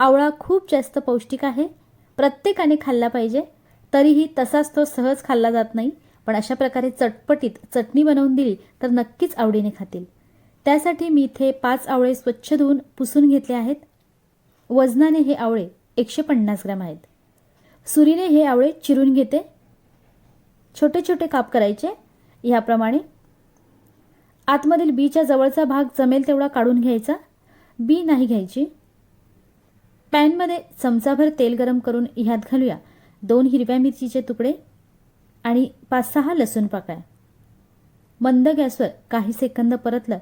आवळा खूप जास्त पौष्टिक आहे. प्रत्येकाने खाल्ला पाहिजे. तरीही तसाच तो सहज खाल्ला जात नाही. पण अशा प्रकारे चटपटीत चटणी बनवून दिली तर नक्कीच आवडीने खातील. त्यासाठी मी इथे पाच आवळे स्वच्छ धुवून पुसून घेतले आहेत. वजनाने हे आवळे एकशे पन्नास ग्राम आहेत. सुरीने हे आवळे चिरून घेते. छोटे छोटे काप करायचे. ह्याप्रमाणे आतमधील बीच्या जवळचा भाग जमेल तेवढा काढून घ्यायचा. बी नाही घ्यायची. पॅनमध्ये चमचाभर तेल गरम करून ह्यात घालूया. दोन हिरव्या मिरचीचे तुकडे आणि पाच सहा लसूण पाकळ्या. मंद गॅसवर काही सेकंद परतलं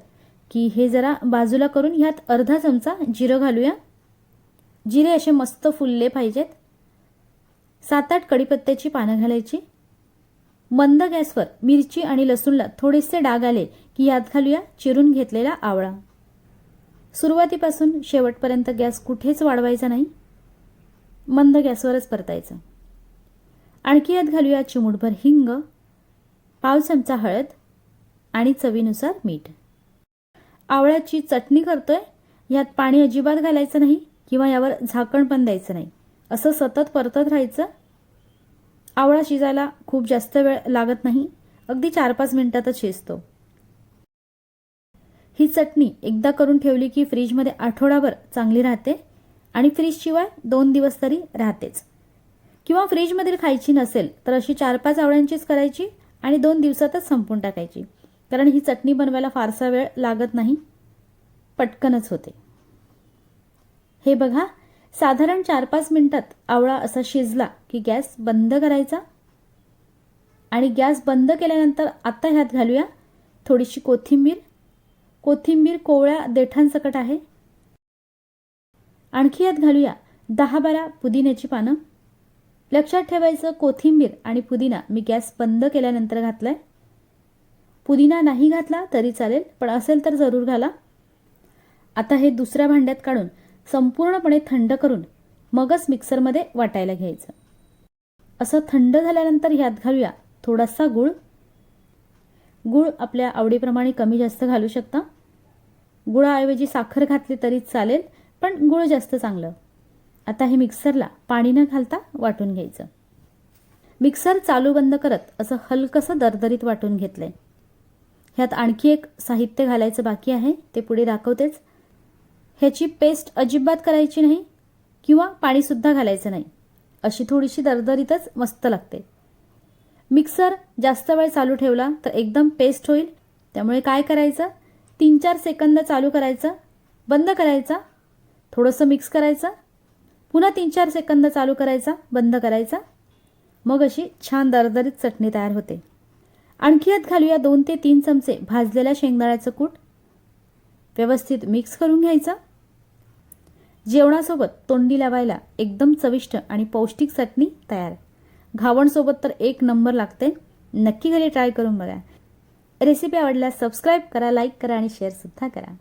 की हे जरा बाजूला करून ह्यात अर्धा चमचा जिरं घालूया. जिरे असे मस्त फुलले पाहिजेत. सात आठ कडीपत्त्याची पानं घालायची. मंद गॅसवर मिरची आणि लसूणला थोडेसे डाग आले की यात घालूया चिरून घेतलेला आवळा. सुरुवातीपासून शेवटपर्यंत गॅस कुठेच वाढवायचा नाही. मंद गॅसवरच परतायचं. आणखी यात घालूया चिमूटभर हिंग पाव चमचा हळद आणि चवीनुसार मीठ. आवळ्याची चटणी करतोय यात पाणी अजिबात घालायचं नाही किंवा यावर झाकण पण द्यायचं नाही. असं सतत परतत राहायचं. आवळा शिजायला खूप जास्त वेळ लागत नाही. अगदी चार पाच मिनिटातच शिजतो. ही चटणी एकदा करून ठेवली की फ्रीजमध्ये आठवडाभर चांगली राहते आणि फ्रीजशिवाय दोन दिवस तरी राहतेच. किंवा फ्रीजमधील खायची नसेल तर अशी चार पाच आवळ्यांचीच करायची आणि दोन दिवसातच संपून टाकायची. कारण ही चटणी बनवायला फारसा वेळ लागत नाही. पटकनच होते. हे बघा साधारण चार पाच मिनिटात आवळा असा शिजला की गॅस बंद करायचा. आणि गॅस बंद केल्यानंतर आत्ता ह्यात घालूया थोडीशी कोथिंबीर कोथिंबीर कोवळ्या देठांसकट आहे. आणखी यात घालूया दहा बारा पुदिन्याची पानं. लक्षात ठेवायचं कोथिंबीर आणि पुदिना मी गॅस बंद केल्यानंतर घातलाय. पुदिना नाही घातला तरी चालेल पण असेल तर जरूर घाला. आता हे दुसऱ्या भांड्यात काढून संपूर्णपणे थंड करून मगच मिक्सरमध्ये वाटायला घ्यायचं. असं थंड झाल्यानंतर ह्यात घालूया थोडासा गूळ. गूळ आपल्या आवडीप्रमाणे कमी जास्त घालू शकता. गुळाऐवजी साखर घातली तरी चालेल पण गूळ जास्त चांगलं. आता हे मिक्सरला पाणी न घालता वाटून घ्यायचं. मिक्सर चालू बंद करत असं हलकंसं दरदरीत वाटून घेतलंय. ह्यात आणखी एक साहित्य घालायचं बाकी आहे ते पुढे दाखवतेच. ह्याची पेस्ट अजिबात करायची नाही किंवा पाणीसुद्धा घालायचं नाही. अशी थोडीशी दरदरीतच मस्त लागते. मिक्सर जास्त वेळ चालू ठेवला तर एकदम पेस्ट होईल. त्यामुळे काय करायचं? तीन चार सेकंद चालू करायचं. बंद करायचा. थोडंसं मिक्स करायचं. पुन्हा तीन चार सेकंद चालू करायचा. बंद करायचा. मग अशी छान दरदरीत चटणी तयार होते. आणखी यात घालूया दोन ते तीन चमचे भाजलेल्या शेंगदाळ्याचं कूट. व्यवस्थित मिक्स करून घ्यायचं. जेवणासोबत तोंडी लावायला एकदम चविष्ट आणि पौष्टिक चटणी तयार. घावणसोबत तर एक नंबर लागते. नक्की घरी ट्राय करून बघा. रेसिपी आवडल्यास सबस्क्राईब करा लाईक करा आणि शेअरसुद्धा करा.